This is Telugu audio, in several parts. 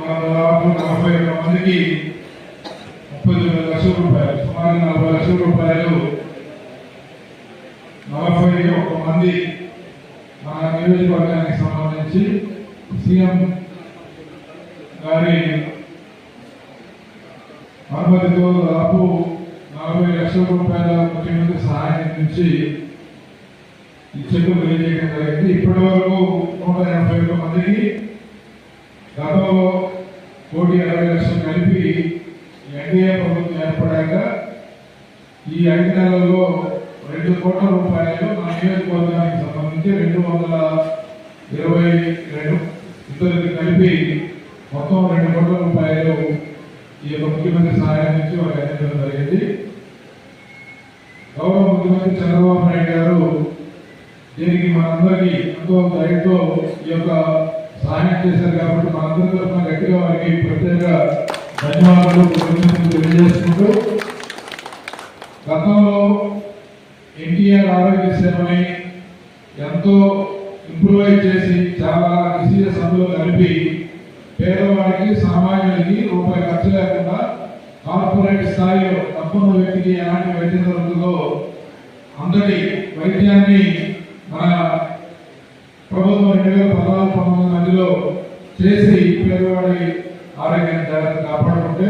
దాదాపు నలభై మందికి ముప్పై తొమ్మిది లక్షల రూపాయలు సుమారు నలభై లక్షల రూపాయలు నలభై ఒక్క మంది మన నియోజకవర్గానికి సంబంధించి సీఎం గారి అనుమతితో దాదాపు నలభై లక్షల రూపాయల ముఖ్యమంత్రి సహాయం నుంచి ఈ చెక్కులు తెలియజేయడం జరిగింది. ఇప్పటి వరకు నూట ఎనభై ఒక్క మందికి గతంలో కోటి అరవై లక్షలు కలిపి ఎన్డీఏ ప్రభుత్వం ఏర్పడాక ఈ ఐదు నెలల్లో రెండు కోట్ల రూపాయలు మన నియోజకవర్గానికి సంబంధించి రెండు వందల ఇరవై రెండు ఇద్దరికి కలిపి మొత్తం రెండు కోట్ల రూపాయలు ఈ యొక్క ముఖ్యమంత్రి సహాయం నుంచి వారికి అందించడం జరిగింది. గౌరవ ముఖ్యమంత్రి చంద్రబాబు నాయుడు గారు దీనికి మనందరికీ ఎంతో దయతో ఈ యొక్క సహాయం చేశారు కాబట్టి మనందరి తరఫున గట్టిగా వారికి ప్రత్యేకంగా ధన్యవాదాలు తెలియజేసుకుంటూ గతంలో ఎన్టీఆర్ ఆరోగ్య సేవని ఎంతో ఇంప్రూవైజ్ చేసి చాలా డిసీజెస్ అందులో కలిపి పేదవాడికి సామాన్యులకి రూపాయి ఖర్చు లేకుండా కార్పొరేట్ స్థాయిలో తక్కువ వ్యక్తికి ఎలాంటి వైద్యం దొరుకుతుందో అందరి వైద్యాన్ని మన ప్రభుత్వం రెండు వేల పద్నాలుగు పంతొమ్మిది మధ్యలో చేసి పేదవాడి ఆరోగ్యాన్ని జాగ్రత్త కాపాడుకుంటే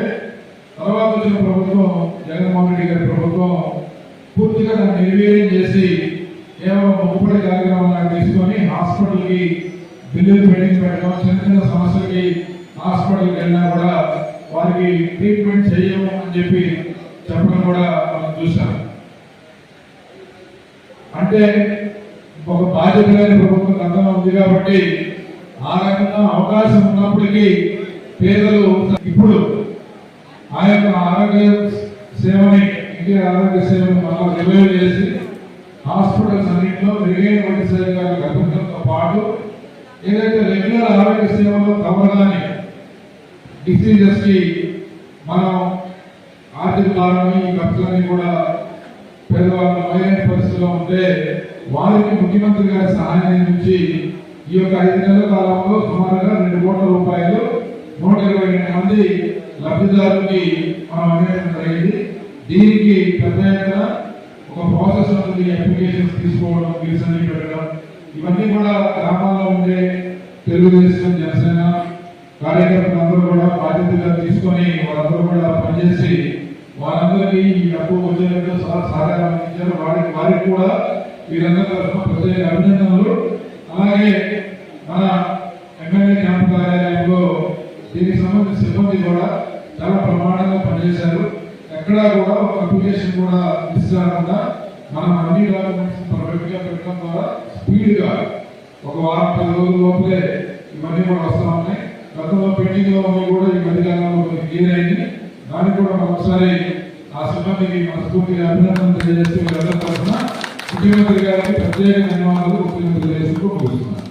తర్వాత వచ్చిన ప్రభుత్వం జగన్మోహన్ రెడ్డి గారి ప్రభుత్వం పూర్తిగా దాన్ని నిర్వీర్యం చేసి కేవలం ముప్పటి కార్యక్రమం తీసుకొని హాస్పిటల్కి బిల్లులు పెండింగ్ పెట్టడం చిన్న చిన్న సమస్యలకి హాస్పిటల్కి వెళ్ళినా కూడా వారికి ట్రీట్మెంట్ చేయము అని చెప్పి చెప్పడం కూడా మనం చూసాం అంటే ఒక బాధ్యత లేని ప్రభుత్వం గతంలో ఉంది కాబట్టి ఆ రకంగా అవకాశం ఉన్నప్పటికీ పేదలు ఇప్పుడు ఆ యొక్క ఆరోగ్య సేవని ఇండియా ఆరోగ్య సేవను మళ్ళా రివైవ్ చేసి హాస్పిటల్స్ అన్నింటిలో మెరుగైన వైద్య సేవలు కల్పించడంతో పాటు ఏదైతే రెగ్యులర్ ఆరోగ్య సేవలో కవర్ కాని మనం ఆర్థిక కారణం ఈ ఖర్చులన్నీ కూడా పేదవాళ్ళు మైలైన పరిస్థితిలో ఉంటే వారికి ముఖ్యమంత్రి గారి సహాయం నుంచి ఈ యొక్క ఐదు నెలల కాలంలో సుమారుగా రెండు కోట్ల రూపాయలు నూట ఇరవై ఎనిమిది మంది లబ్ధిదారులకి మనం అందించడం జరిగింది. దీనికి పెద్ద ఎత్తున ఒక ప్రాసెస్ ఉంటుంది అప్లికేషన్స్ తీసుకోవడం బిల్స్ పెట్టడం. ఇవన్నీ కూడా గ్రామాల్లో ఉండే తెలుగుదేశం జనసేన కార్యకర్తలందరూ కూడా బాధ్యతగా తీసుకొని వాళ్ళందరూ కూడా పనిచేసి వారందరికీ ఈ డబ్బు వచ్చేందుకు సహ- సహకారం అందించారు. వారికి వారికి కూడా వీరందరూ తరఫున ప్రత్యేక అభినందనలు. అలాగే మన ఎమ్మెల్యే క్యాంపు కార్యాలయంలో దీనికి సంబంధించిన సిబ్బంది కూడా చాలా ప్రమాణంగా పనిచేశారు. ఎక్కడా కూడా ఒక అప్లికేషన్ కూడా మిస్ కాకుండా మనం అన్ని డాక్యుమెంట్స్ పర్ఫెక్ట్గా పెట్టడం ద్వారా స్పీడ్గా ఒక వారం పది రోజుల లోపలే ఇవన్నీ కూడా వస్తూ ఉన్నాయి. గతంలో పెండింగ్లో ఉన్నవి కూడా ఈ మధ్య కాలంలో క్లియర్ అయింది దానికి కూడా ఒకసారి ఆ సిబ్బందికి మనస్ఫూర్తిగా అభినందన తెలియజేస్తూ వీళ్ళందరి తరఫున ముఖ్యమంత్రి గారికి ప్రత్యేక ధన్యవాదాలు ముఖ్యమంత్రి తెలియజేస్తూ ముగిస్తున్నాను